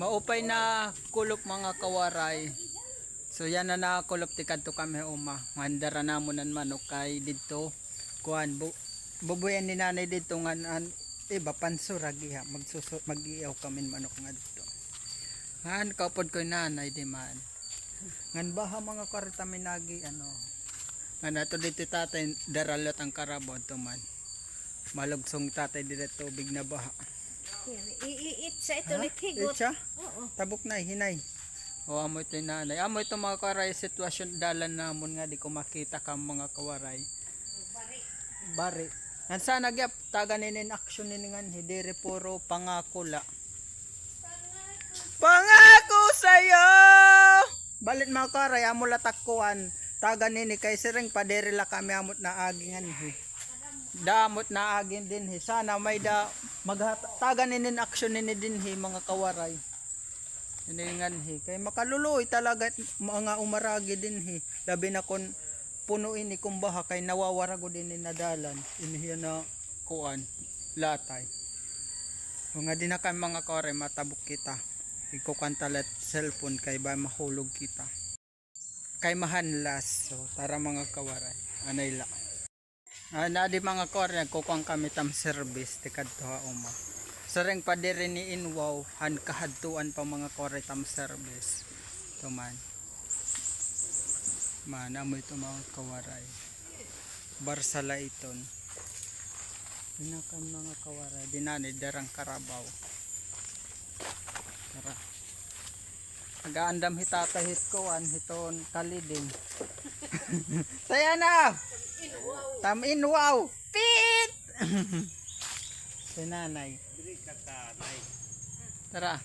Maupay na kulop mga kawaray. So yan na nakakulop ti kadto kami uma. Mandara namo nan manok kay didto kuan bu bubuyan ni nanay didto ngan an iba pansuragi ha magsuso magiiyaw kami manok nga dito. Han kapod ko nanay di man. Ngan baha mga karita minagi ano. Ngan ato dito tatay daralot ang karabon to man. Malugsong tatay dito tubig na baha. Iiit sa ito ni Higot. Itcha? Oo. Tabok na hinay. O amoy ito nanay. Amoy ito mga kawaray sitwasyon dalan namon nga di ko makita ka mga kawaray. Bari. Nan sana gyap taga ninin action niningan hidiri puro pangako la. Pangako sa'yo! Balit mga kawaray amo la takkuan. Taga nini kay sireng padere la kami amot na agingan hi. Damot na agin din hi. Sana may da magtaga ninin action nini din hi mga kawaray. Hiningan hi. Kay makaluluoy talaga mga umaragi din hi. Labi na kon punuin ni kumbaha kay nawawarago din ni nadalan. Inihiya na kuan latay. O nga din na mga kore matabok kita. Ikukantalat cellphone kay ba mahulog kita. Kay mahanlas. So tara mga kawaray. Anay la. Ah, na di mga kore nagkukuang kami tam service tikad to ha uma. Sareng pa diri ni Inwaw han kahadtuan pa mga kore tam service. Tuman. Man amoy to mga kawaray. Barsala iton. Dinakan mga kawaray. Dinani darang karabaw. Tara. Nagaandam hitatahit ko an hiton kaliding. Saya na! Tam inwaw! Pit! si nanay. Tara.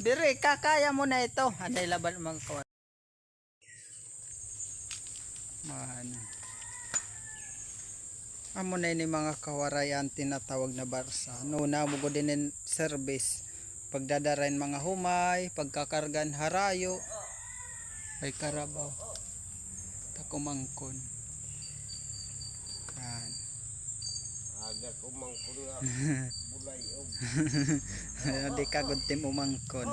Dire, kakaya mo na ito. Anday laban mga kawan. Man. Amo na ini mga kawarayan tinatawag na barsa. No, namugo din in service. Pagdadarain mga humay, pagkakargan harayo, ay karabaw. Takumangkon. Kan. Aga ko mang pula bulay og Di ka guntim umangkon.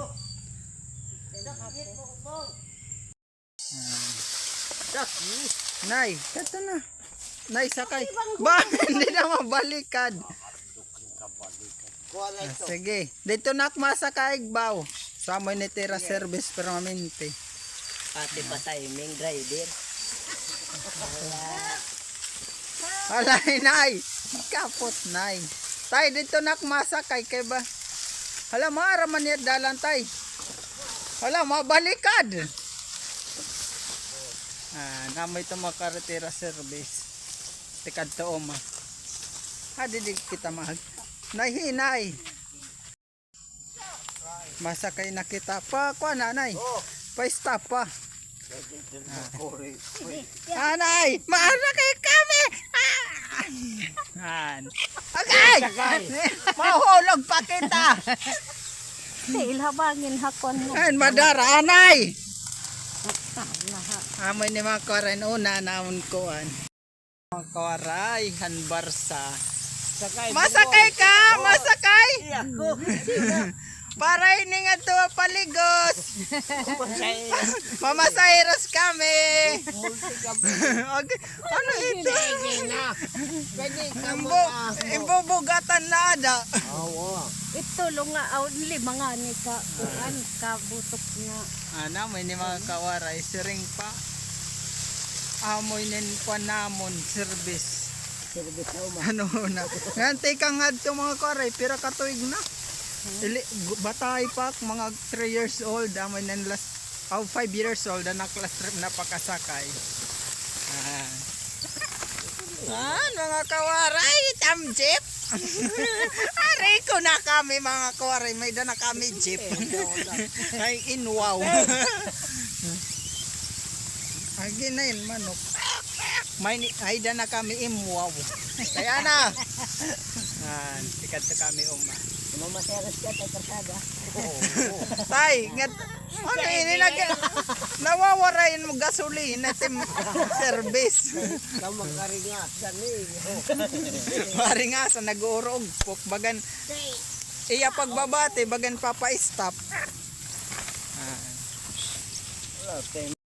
Nay, kato na. Nay, sakay. Ba, hindi na na Ah, sige, dito na masakay baw. Sa mo ni tira service permanente. Pati pa tayo, main driver. Alay, nay. Kapot, nay. Tay, dito na masakay kay ba? Hala, maaraman niya dalan, tay. Hala, mabalikad. Ah, namoy ito mga karetera service. Tikad to oma. Ha, di kita mahag. Nay, hinay. Masakay na kita. Pa, kwa nanay. Oh, Pa, stop pa. Anay, maasakay kami. Ah! Han. Agay! Mahulog pa kita. Ilhabangin hakon mo. An madara anay. Amoy ni mga koren una naon kuan. Mga koray han barsa. Sakay. Masakay ka, masakay. Ako. Para ini nga to paligos. Mamasairos kami. Okay. Ano ito? Imbo, imbubugatan na ada. Awa. Ito lunga aw lima nga ni ka kuan ka butok nga. Ana, may ni mga kawaray, siring pa. Amoy nin pa namon, service. Service na uma. Ano na. Ngantay ka nga ito mga kawaray, pira katuig na. Ili, batay pa, mga 3 years old, amoy nin last, oh, 5 years old, na naklas trip na pakasakay. Ah. Ah, mga kawaray, tam jeep. Aray ko na kami mga kawaray, may da na kami jeep. Ay, inwaw. Ay, ginayin manok. May ay da na kami imwaw. Kaya na. Ah, tikat sa kami uma. Mamaseras ka tay karsada. Tay, ngat ano ini nag nawawarain mo gasolina tim service. Kamu karingat. Sani. Mari nga sa nag-uurog pok bagan iya pagbabati bagan papa stop. Ah. Tayo